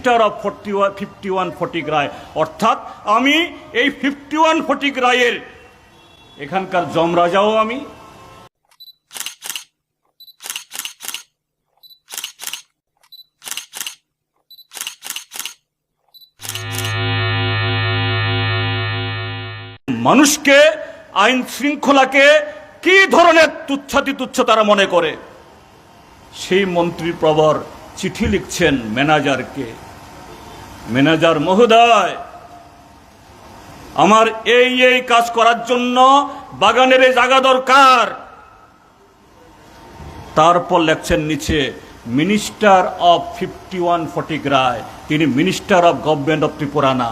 Minister of forty one, fifty one Fatik Roy. অর্থাৎ আমি এই ফিফটি ওয়ান ফটিক রায়ের এখানকার যমরাজাও আমি। মানুষকে, আইন শৃঙ্খলাকে কি ধরনের তুচ্ছাতি তুচ্ছ তারা মনে করে? সেই মন্ত্রী প্রবর চিঠি লিখছেন ম্যানেজারকে। ম্যানেজার মহোদয়, আমার এই এই কাজ করার জন্য বাগানের জায়গা দরকার। তারপর লেখছেন নিচে, minister of fifty one Fatik Roy তিনি minister of government of Tripura না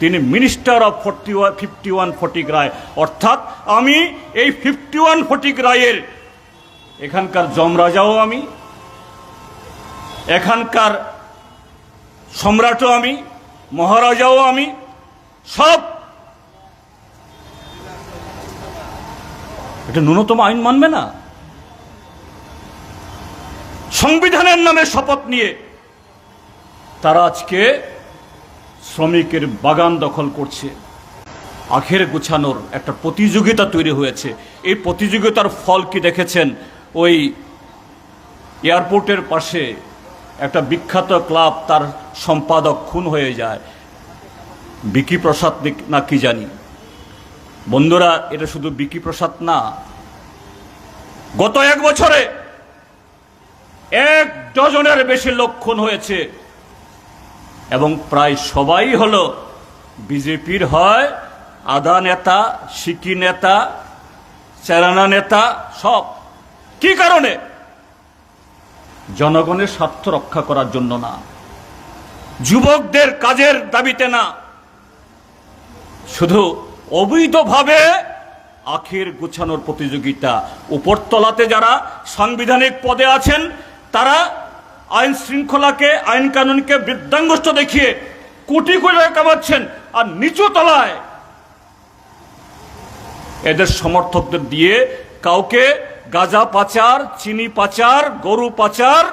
তিনি minister of forty one, fifty one Fatik Roy অর্থাৎ আমি এই ফিফটি ওয়ান ফটিক রায়ের এখানকার যমরাজাও আমি, এখানকার সম্রাটও আমি, মহারাজাও আমি, সব। এটা ন্যূনতম আইন মানবে না? সংবিধানের নামে শপথ নিয়ে তারা আজকে শ্রমিকের বাগান দখল করছে। আখের গুছানোর একটা প্রতিযোগিতা তৈরি হয়েছে। এই প্রতিযোগিতার ফল কি দেখেছেন? ওই এয়ারপোর্টের পাশে একটা বিখ্যাত ক্লাব তার সম্পাদক খুন হয়ে যায়। বিকি প্রসাদ না কি জানি। বন্ধুরা, এটা শুধু বিকি প্রসাদ না। গত এক বছরে এক ডজনের বেশি লোক খুন হয়েছে এবং প্রায় সবাই হলো বিজেপির হয় আদা নেতা, সিকি নেতা, চেরানা নেতা, সব। কি কারণে? জনগণের স্বার্থ রক্ষা করার জন্য না। যুবকদের কাজের দাবিতে না। শুধু অবৈধভাবে আখের গুছানোর প্রতিযোগিতা উপরতলাতে যারা সাংবিধানিক পদে আছেন, তারা আইন শৃঙ্খলাকে, আইন কানুনকে বৃদ্ধাঙ্গস্ত দেখিয়ে কোটি কোটি টাকা কামাচ্ছেন আর নিচু তলায়। এদের সমর্থকদের দিয়ে কাউকে গাঁজা পাচার চিনি পাচার গরু পাচার